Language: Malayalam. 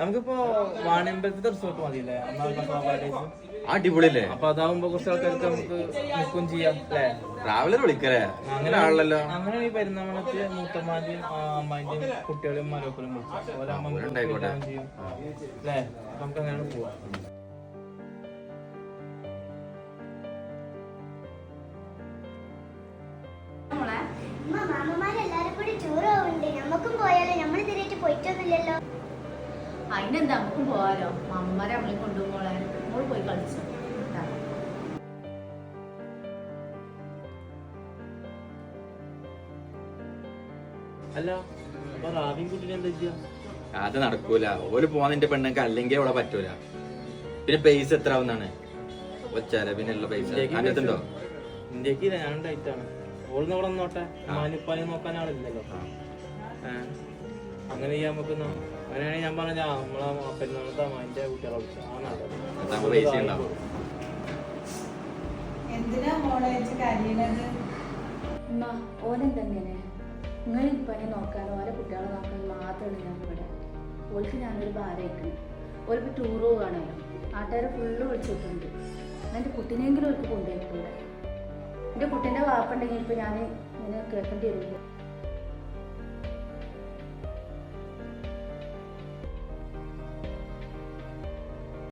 നമുക്കിപ്പോ വാണിയമ്പലത്തെ റിസോർട്ട് മതിയല്ലേ? അടിപൊളിയല്ലേ? അപ്പൊ അതാവുമ്പോ കുറച്ച് ആൾക്കാർക്ക് നമുക്ക് നിൽക്കും ചെയ്യാം അല്ലേ? ട്രാവലർ വിളിക്കലേ അങ്ങനെ ആളല്ലോ അങ്ങനെ ഈ പെരുന്നാളത്തിൽ മൂത്തമ്മാന്റെയും അമ്മാന്റെയും കുട്ടികളെയും മരൊക്കെയും വിളിക്കും അല്ലേ? നമുക്ക് അങ്ങനെ പോവാം. മാമന്മാരെല്ലാരും കൂടി ടൂർ പോകുന്നുണ്ട് നമുക്കും പോയാലോ? നമ്മൾ തിരിച്ചു പോയിട്ടൊന്നുമില്ലല്ലോ. അതിനെന്താ? നമുക്കും പോവാലോ അമ്മമാരെ നമ്മളെ കൊണ്ടുപോകോളെ നമ്മൾ പോയി കളിച്ചു. അല്ല അത് നടക്കൂല. ഓൽ പോവാൻ പെണ്ണുങ്ങൾക്ക് അല്ലെങ്കിൽ അവിടെ പറ്റൂല. പിന്നെ പൈസ എത്ര ആവുന്നാണ് ചെലവിനുള്ള പൈസ. അങ്ങനത്തുണ്ടോ ഇന്ത്യയ്ക്ക് ഞാൻ ഡൈറ്റാണ് ഓൾന്ന് ഇവിടെ നോട്ടെ മാനിപ്പാനി നോക്കാൻ ആളില്ലല്ലോ? അങ്ങനെ ചെയ്യാൻ പറ്റുന്ന അങ്ങനെയാണെങ്കിൽ ഞാൻ പറഞ്ഞ നമ്മളെ പെരുന്നാളത്തെ അമ്മാന്റെ കുട്ടികളെ വിളിച്ചു ആ അതാകുമ്പോ എന്തിനാ മോളെ വെച്ച് കരയണത് ഉമ്മ ഓനെന്തെങ്ങനെ? നിങ്ങൾ ഇപ്പനെ നോക്കാനോ ഓരോ കുട്ടികളെ നോക്കാൻ മാത്രമാണ് ഞാൻ ഇവിടെ. ഓൾക്ക് ഞാനൊരു ഭാരമായിക്കണം ഓർക്ക് ടൂർ പോവുകയാണല്ലോ നാട്ടുകാരെ ഫുള്ള് വിളിച്ചിട്ടുണ്ട് എന്റെ കുട്ടീനെങ്കിലും ഓർക്ക് കൊണ്ടുപോയിട്ടുണ്ട് എന്റെ കുട്ടീന്റെ വാപ്പുണ്ടെങ്കിൽ ഇപ്പോൾ ഞാൻ ഇങ്ങനെ കേൾക്കേണ്ടി വരില്ല?